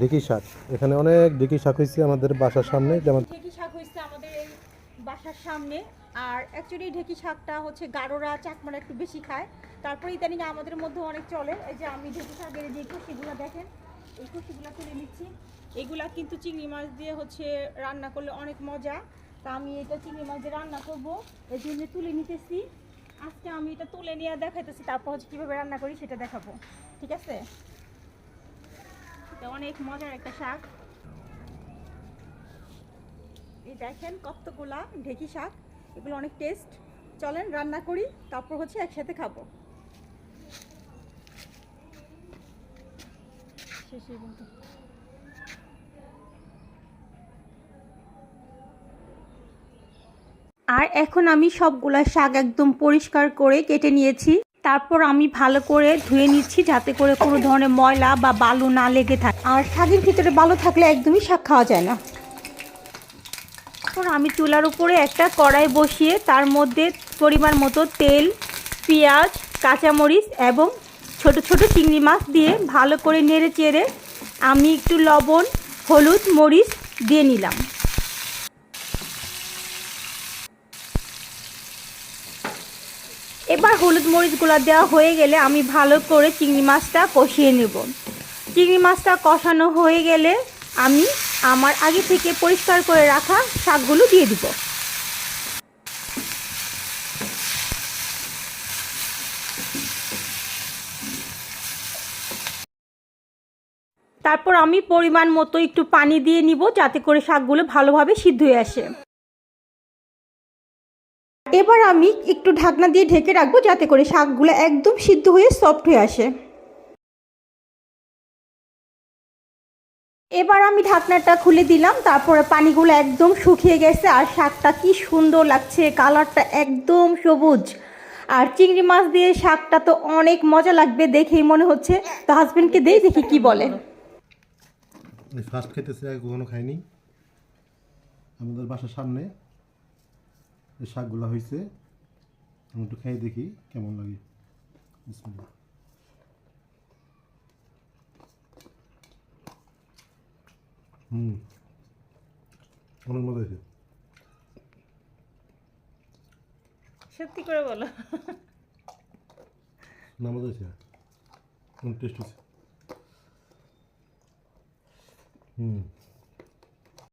ঢেকি শাক। এখানে অনেক ঢেকি শাক হয়েছে আমাদের বাসার সামনে, যেমন শাক হয়েছে আমাদের এই বাসার সামনে। আর অ্যাকচুয়ালি ঢেকি শাকটা হচ্ছে গাঢ়রা চাকমারা একটু বেশি খায়। তারপরে ইদানিং আমাদের মধ্যে অনেক চলে। এই যে আমি ঢেকি শাকের যে খুশিগুলো দেখেন, এই খুশিগুলো তুলে নিচ্ছি। এগুলা কিন্তু চিংড়ি মাছ দিয়ে হচ্ছে রান্না করলে অনেক মজা। তা আমি এটা চিংড়ি মাছ দিয়ে রান্না করব। এই জন্য তুলে নিতেছি। আজকে আমি এটা তুলে নিয়ে দেখাইতেছি, তারপর হচ্ছে কীভাবে রান্না করি সেটা দেখাবো। ঠিক আছে? অনেক মজার একটা শাক। এই দেখেন ঢেকি শাক, এগুলো অনেক টেস্ট চলেন রান্না করি, তারপর হচ্ছে একসাথে খাব। আর এখন আমি সবগুলা শাক একদম পরিষ্কার করে কেটে নিয়েছি। তারপর আমি ভালো করে ধুয়ে নিচ্ছি যাতে করে কোনো ধরনের ময়লা বা বালু না লেগে থাকে। আর শাকের ভিতরে বালু থাকলে একদমই শাক খাওয়া যায় না। তারপর আমি চুলার উপরে একটা কড়াই বসিয়ে তার মধ্যে পরিমাণ মতো তেল পেঁয়াজ কাঁচামরিচ এবং ছোট ছোট চিংড়ি মাছ দিয়ে ভালো করে নেড়ে চেড়ে আমি একটু লবণ হলুদ মরিচ দিয়ে নিলাম। এবার হলুদ মরিচগুলো দেওয়া হয়ে গেলে আমি ভালো করে চিংড়ি মাছটা কষিয়ে নেব। চিংড়ি মাছটা কষানো হয়ে গেলে আমি আমার আগে থেকে পরিষ্কার করে রাখা শাকগুলো দিয়ে দিব। তারপর আমি পরিমাণ মতো একটু পানি দিয়ে নিব যাতে করে শাকগুলো ভালোভাবে সিদ্ধ হয়ে আসে। এবার আমি একটু ঢাকনা দিয়ে ঢেকে রাখব, যাতে করে শাকগুলো একদম সিদ্ধ হয়ে সফট হয়ে আসে। এবার আমি ঢাকনাটা খুলে দিলাম, তারপরে পানিগুলো একদম শুকিয়ে গেছে, আর শাকটা কি সুন্দর লাগছে, কালারটা একদম সবুজ। আর চিংড়ি মাছ দিয়ে শাকটা তো অনেক মজা লাগবে দেখেই মনে হচ্ছে। তো হাজবেন্ডকে দেই, দেখি কি বলে। ফার্স্ট খেতেছে কখনো খাইনি। আমাদের বাসার সামনে এই শাকগুলো হয়েছে আমি একটু খেয়ে দেখি কেমন লাগে। হুম অনেক মজা হয়েছে। সত্যি করে বলো। না মজা হয়েছে টেস্ট হয়েছে। হুম।